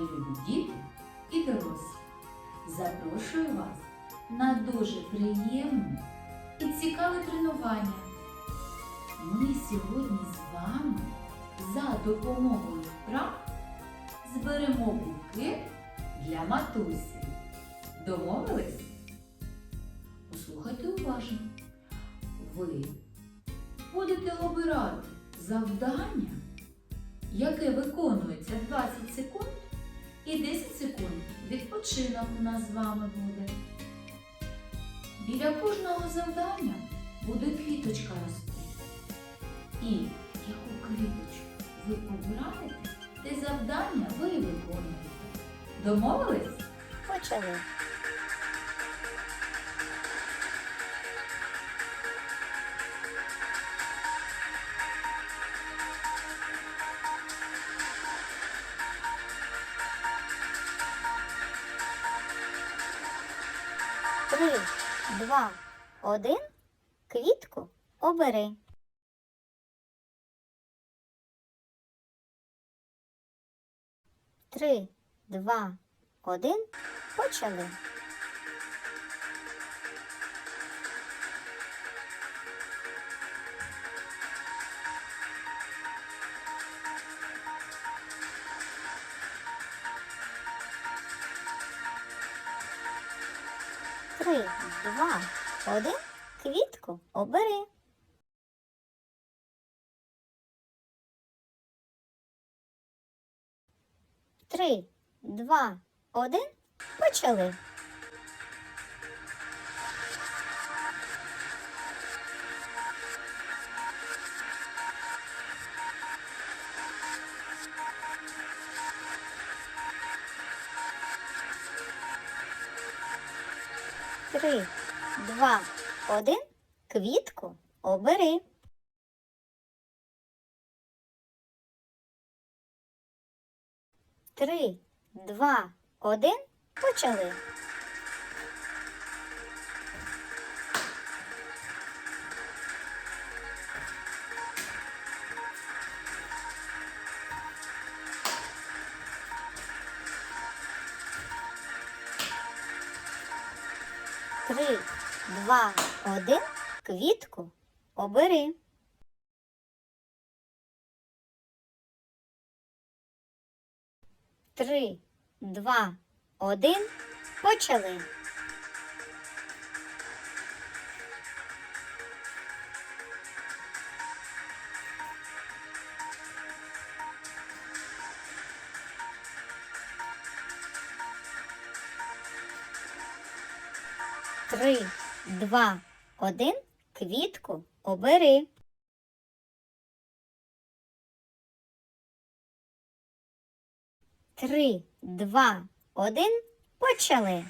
любі діти і дорослі. Запрошую вас на дуже приємне і цікаве тренування. Ми сьогодні з вами за допомогою вправ зберемо букет для матусі. Домовились? Послухайте уважно. Ви будете обирати завдання, яке виконується 20 секунд, і 10 секунд відпочинок у нас з вами буде. Біля кожного завдання буде квіточка рости. І яку квіточку ви обираєте, те завдання ви виконуєте. Домовились? Почали. Три, два, один. Квітку обери. Три, два, один. Почали. Три, два, один. Квітку обери. Три, два, один. Почали. Три, два, один. Квітку обери. Три, два, один. Почали. Три, два, один. Квітку обери. Три, два, один. Почали. Три, два, один. Квітку обери. Три, два, один. Почали.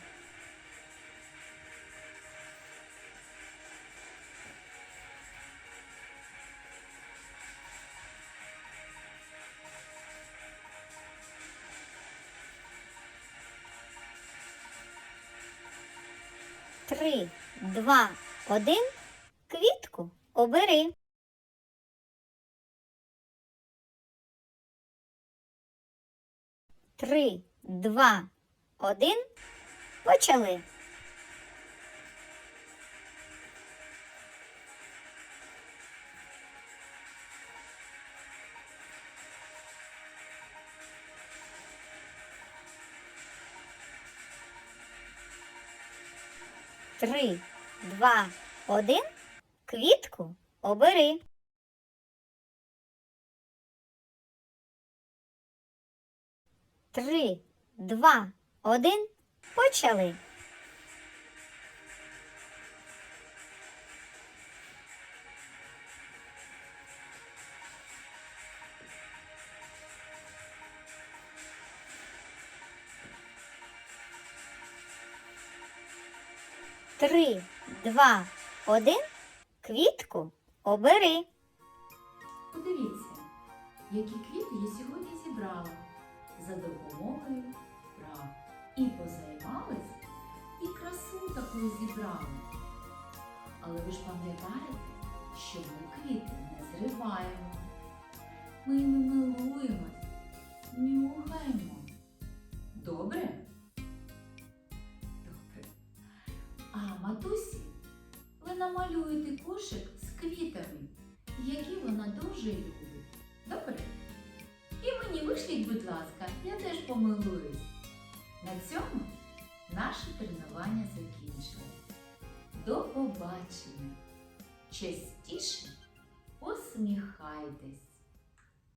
Три, два, один. Квітку обери. Три, два, один. Почали. Три, два, один. Квітку обери. Три, два, один. Почали. Три, два, один. Квітку обери. Подивіться, які квіти я сьогодні зібрала за допомогою вправ. І позаймались, і красу таку зібрали. Але ви ж пам'ятаєте, що ми квіти не зриваємо. Ми кошик з квітами, які вона дуже любить. Добре? І мені вишліть, будь ласка, я теж помилуюсь. На цьому наше тренування закінчилось. До побачення! Частіше посміхайтесь!